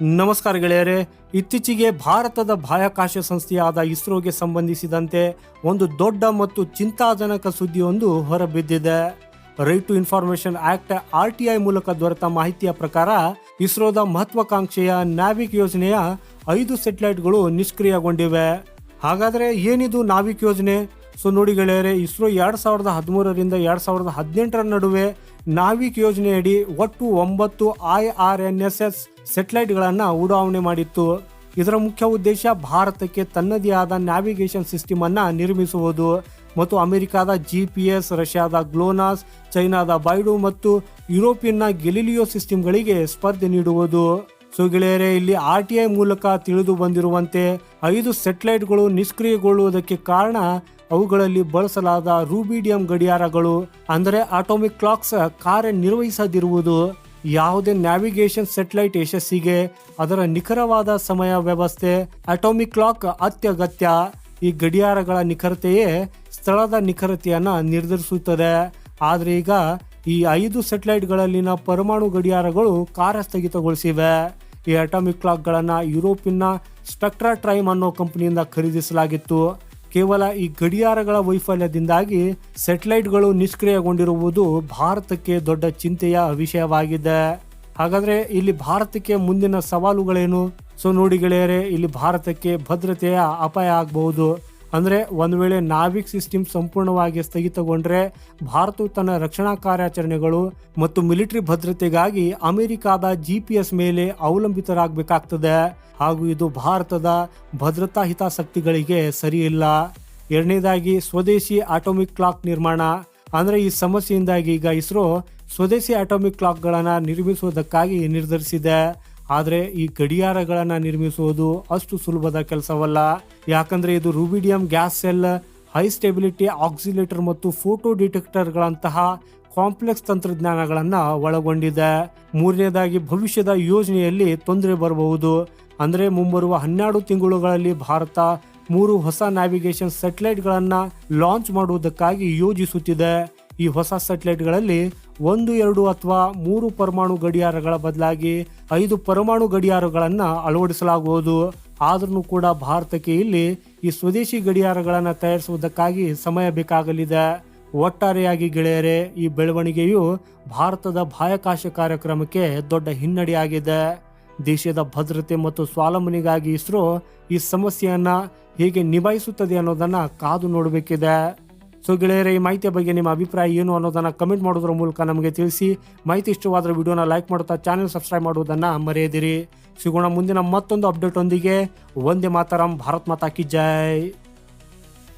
ನಮಸ್ಕಾರ ಗೆಳೆಯರೇ, ಇತ್ತೀಚೆಗೆ ಭಾರತದ ಬಾಹ್ಯಾಕಾಶ ಸಂಸ್ಥೆಯಾದ ಇಸ್ರೋಗೆ ಸಂಬಂಧಿಸಿದಂತೆ ಒಂದು ದೊಡ್ಡ ಮತ್ತು ಚಿಂತಾಜನಕ ಸುದ್ದಿಯೊಂದು ಹೊರಬಿದ್ದಿದೆ. Right to information act R T I ಮೂಲಕ ದೊರೆತ ಮಾಹಿತಿಯ ಪ್ರಕಾರ, ಇಸ್ರೋದ ಮಹತ್ವಾಕಾಂಕ್ಷೆಯ ನಾವಿಕ್ ಯೋಜನೆಯ ಐದು ಸೆಟಲೈಟ್ಗಳು ನಿಷ್ಕ್ರಿಯಗೊಂಡಿವೆ. ಹಾಗಾದರೆ ಏನಿದು ನಾವಿಕ್ ಯೋಜನೆ? ಸೊ ನೋಡಿ ಗೆಳೆಯರೆ, ಇಸ್ರೋ ಎರಡು ಸಾವಿರದ ಹದಿಮೂರರಿಂದ ಎರಡು ಸಾವಿರದ ಹದಿನೆಂಟರ ನಡುವೆ ನಾವಿಕ್ ಯೋಜನೆಯಡಿ ಒಟ್ಟು ಒಂಬತ್ತು I R N S S ಸೆಟಲೈಟ್ಗಳನ್ನು ಉಡಾವಣೆ ಮಾಡಿತ್ತು. ಇದರ ಮುಖ್ಯ ಉದ್ದೇಶ ಭಾರತಕ್ಕೆ ತನ್ನದೇ ಆದ ನ್ಯಾವಿಗೇಷನ್ ಸಿಸ್ಟಮ್ ಅನ್ನ ನಿರ್ಮಿಸುವುದು. ಮತ್ತು ಅಮೆರಿಕಾದ ಜಿ ಪಿ ಎಸ್, ರಷ್ಯಾದ ಗ್ಲೋನಾಸ್, ಚೈನಾದ ಬೈಡು ಮತ್ತು ಯುರೋಪಿಯನ್ನ ಗೆಲಿಲಿಯೋ ಸಿಸ್ಟಮ್ಗಳಿಗೆ ಸ್ಪರ್ಧೆ ನೀಡುವುದು. ಸೊ ಗೆಳೆಯರೆ, ಇಲ್ಲಿ ಆರ್ ಟಿ ಐ ಮೂಲಕ ತಿಳಿದು ಬಂದಿರುವಂತೆ ಐದು ಸೆಟಲೈಟ್ಗಳು ನಿಷ್ಕ್ರಿಯಗೊಳ್ಳುವುದಕ್ಕೆ ಕಾರಣ ಅವುಗಳಲ್ಲಿ ಬಳಸಲಾದ ರೂಬಿಡಿಯಂ ಗಡಿಯಾರಗಳು, ಅಂದರೆ ಆಟೋಮಿಕ್ ಕ್ಲಾಕ್ಸ್ ಕಾರ್ಯನಿರ್ವಹಿಸದಿರುವುದು, ಯಾವುದೇ ನ್ಯಾವಿಗೇಷನ್ ಸೆಟಲೈಟ್ ಯಶಸ್ಸಿಗೆ, ಅದರ ನಿಖರವಾದ ಸಮಯ ವ್ಯವಸ್ಥೆ ಅಟೋಮಿಕ್ ಕ್ಲಾಕ್ ಅತ್ಯಗತ್ಯ, ಈ ಗಡಿಯಾರಗಳ ನಿಖರತೆಯೇ ಸ್ಥಳದ ನಿಖರತೆಯನ್ನು ನಿರ್ಧರಿಸುತ್ತದೆ. ಆದರೆ ಈಗ ಈ ಐದು ಸೆಟಲೈಟ್ಗಳಲ್ಲಿನ ಪರಮಾಣು ಗಡಿಯಾರಗಳು ಕಾರ್ಯಸ್ಥಗಿತಗೊಳಿಸಿವೆ. ಈ ಅಟಾಮಿಕ್ ಕ್ಲಾಕ್ಗಳನ್ನು ಯುರೋಪಿನ ಸ್ಪೆಕ್ಟ್ರಾ ಟ್ರೈಮ್ ಅನ್ನೋ ಕಂಪನಿಯಿಂದ ಖರೀದಿಸಲಾಗಿತ್ತು. ಕೇವಲ ಈ ಗಡಿಯಾರಗಳ ವೈಫಲ್ಯದಿಂದಾಗಿ ಸೆಟಲೈಟ್ಗಳು ನಿಷ್ಕ್ರಿಯಗೊಂಡಿರುವುದು ಭಾರತಕ್ಕೆ ದೊಡ್ಡ ಚಿಂತೆಯ ವಿಷಯವಾಗಿದೆ. ಹಾಗಾದರೆ ಇಲ್ಲಿ ಭಾರತಕ್ಕೆ ಮುಂದಿನ ಸವಾಲುಗಳೇನು? ಸೊ ನೋಡಿ ಗೆಳೆಯರೆ, ಇಲ್ಲಿ ಭಾರತಕ್ಕೆ ಭದ್ರತೆಯ ಅಪಾಯ ಆಗಬಹುದು. ಅಂದ್ರೆ ಒಂದು ವೇಳೆ ನಾವಿಕ್ ಸಿಸ್ಟಮ್ ಸಂಪೂರ್ಣವಾಗಿ ಸ್ಥಗಿತಗೊಂಡ್ರೆ ಭಾರತವು ತನ್ನ ರಕ್ಷಣಾ ಕಾರ್ಯಾಚರಣೆಗಳು ಮತ್ತು ಮಿಲಿಟರಿ ಭದ್ರತೆಗಾಗಿ ಅಮೆರಿಕಾದ ಜಿ ಪಿ ಎಸ್ ಮೇಲೆ ಅವಲಂಬಿತರಾಗಬೇಕಾಗ್ತದೆ. ಹಾಗೂ ಇದು ಭಾರತದ ಭದ್ರತಾ ಹಿತಾಸಕ್ತಿಗಳಿಗೆ ಸರಿಯಿಲ್ಲ. ಎರಡನೇದಾಗಿ, ಸ್ವದೇಶಿ ಆಟೋಮಿಕ್ ಕ್ಲಾಕ್ ನಿರ್ಮಾಣ. ಅಂದರೆ ಈ ಸಮಸ್ಯೆಯಿಂದಾಗಿ ಈಗ ಇಸ್ರೋ ಸ್ವದೇಶಿ ಆಟೋಮಿಕ್ ಕ್ಲಾಕ್ಗಳನ್ನು ನಿರ್ಮಿಸುವುದಕ್ಕಾಗಿ ನಿರ್ಧರಿಸಿದೆ. ಆದರೆ ಈ ಗಡಿಯಾರಗಳನ್ನು ನಿರ್ಮಿಸುವುದು ಅಷ್ಟು ಸುಲಭದ ಕೆಲಸವಲ್ಲ. ಯಾಕಂದ್ರೆ ಇದು rubidium gas cell, high stability oscillator ಮತ್ತು ಫೋಟೋ ಡಿಟೆಕ್ಟರ್ಗಳಂತಹ ಕಾಂಪ್ಲೆಕ್ಸ್ ತಂತ್ರಜ್ಞಾನಗಳನ್ನು ಒಳಗೊಂಡಿದೆ. ಮೂರನೇದಾಗಿ ಭವಿಷ್ಯದ ಯೋಜನೆಯಲ್ಲಿ ತೊಂದರೆ ಬರಬಹುದು. ಅಂದರೆ ಮುಂಬರುವ ಹನ್ನೆರಡು ತಿಂಗಳುಗಳಲ್ಲಿ ಭಾರತ ಮೂರು ಹೊಸ ನ್ಯಾವಿಗೇಷನ್ ಸ್ಯಾಟಲೈಟ್ಗಳನ್ನು ಲಾಂಚ್ ಮಾಡುವುದಕ್ಕಾಗಿ ಯೋಜಿಸುತ್ತಿದೆ. ಈ ಹೊಸ ಸ್ಯಾಟಲೈಟ್ಗಳಲ್ಲಿ ಒಂದು, ಎರಡು ಅಥವಾ ಮೂರು ಪರಮಾಣು ಗಡಿಯಾರಗಳ ಬದಲಾಗಿ ಐದು ಪರಮಾಣು ಗಡಿಯಾರಗಳನ್ನು ಅಳವಡಿಸಲಾಗುವುದು. ಆದ್ರೂ ಕೂಡ ಭಾರತಕ್ಕೆ ಇಲ್ಲಿ ಈ ಸ್ವದೇಶಿ ಗಡಿಯಾರಗಳನ್ನು ತಯಾರಿಸುವುದಕ್ಕಾಗಿ ಸಮಯ ಬೇಕಾಗಲಿದೆ. ಒಟ್ಟಾರೆಯಾಗಿ ಗೆಳೆಯರೆ, ಈ ಬೆಳವಣಿಗೆಯು ಭಾರತದ ಬಾಹ್ಯಾಕಾಶ ಕಾರ್ಯಕ್ರಮಕ್ಕೆ ದೊಡ್ಡ ಹಿನ್ನಡೆಯಾಗಿದೆ. ದೇಶದ ಭದ್ರತೆ ಮತ್ತು ಸ್ವಾವಲಂಬನೆಗಾಗಿ ಇಸ್ರೋ ಈ ಸಮಸ್ಯೆಯನ್ನು ಹೇಗೆ ನಿಭಾಯಿಸುತ್ತದೆ ಅನ್ನೋದನ್ನ ಕಾದು ನೋಡಬೇಕಿದೆ. ಸೊ ಗೆಳೆಯರೆ, ಈ ಮಾಹಿತಿಯ ಬಗ್ಗೆ ನಿಮ್ಮ ಅಭಿಪ್ರಾಯ ಏನು ಅನ್ನೋದನ್ನು ಕಮೆಂಟ್ ಮಾಡೋದ್ರ ಮೂಲಕ ನಮಗೆ ತಿಳಿಸಿ. ಮಾಹಿತಿ ಇಷ್ಟವಾದ್ರೆ ವಿಡಿಯೋನ ಲೈಕ್ ಮಾಡುತ್ತಾ ಚಾನಲ್ ಸಬ್ಸ್ಕ್ರೈಬ್ ಮಾಡುವುದನ್ನು ಮರೆಯದಿರಿ. ಸಿಗೋಣ ಮುಂದಿನ ಮತ್ತೊಂದು ಅಪ್ಡೇಟ್ ಒಂದಿಗೆ. ಒಂದೇ ಮಾತರಂ, ಭಾರತ್ ಮಾತಾ ಕಿ ಜೈ.